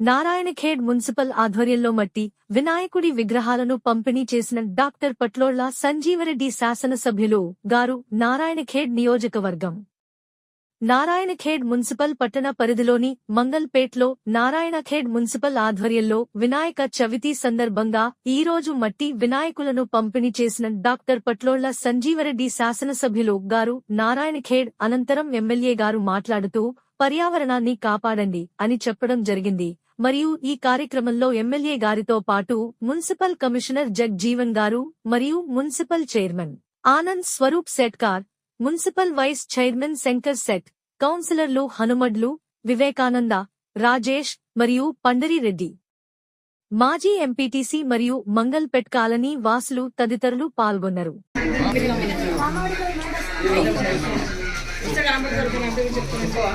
Narayankhed municipal ఆధ్వర్యంలో మట్టి వినాయకుడి విగ్రహాలను పంపిణీ చేసిన డాక్టర్ పట్లోళ్ళ సంజీవరెడ్డి శాసనసభ్యులు గారు నారాయణఖేడ్ నియోజకవర్గం. నారాయణఖేడ్ మున్సిపల్ పట్టణ పరిధిలోని మంగల్పేట్లో నారాయణఖేడ్ మున్సిపల్ ఆధ్వర్యంలో వినాయక చవితి సందర్భంగా ఈ రోజు మట్టి వినాయకులను పంపిణీ చేసిన డాక్టర్ పట్లోళ్ళ సంజీవరెడ్డి శాసనసభ్యులు గారు నారాయణఖేడ్ అనంతరం ఎమ్మెల్యే గారు మాట్లాడుతూ పర్యావరణాన్ని కాపాడండి అని చెప్పడం జరిగింది. మరియు ఈ కార్యక్రమంలో ఎమ్మెల్యే గారితో పాటు మున్సిపల్ కమిషనర్ జగ్జీవన్ గారు మరియు municipal chairman Anand Swaroop Setkar municipal vice chairman Shankar Set కౌన్సిలర్లు హనుమడ్లు వివేకానంద రాజేష్ మరియు పండరిరెడ్డి మాజీ ఎంపీటీసీ మరియు మంగల్పెట్ కాలనీ వాసులు తదితరులు పాల్గొన్నారు.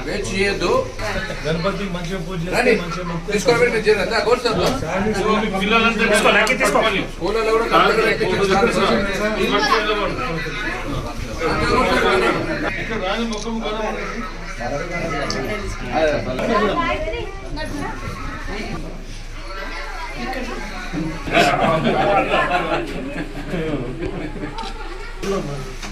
వెయిట్ చేయొద్దు. గణపతి మంచిగా పూజ ఇక్కడ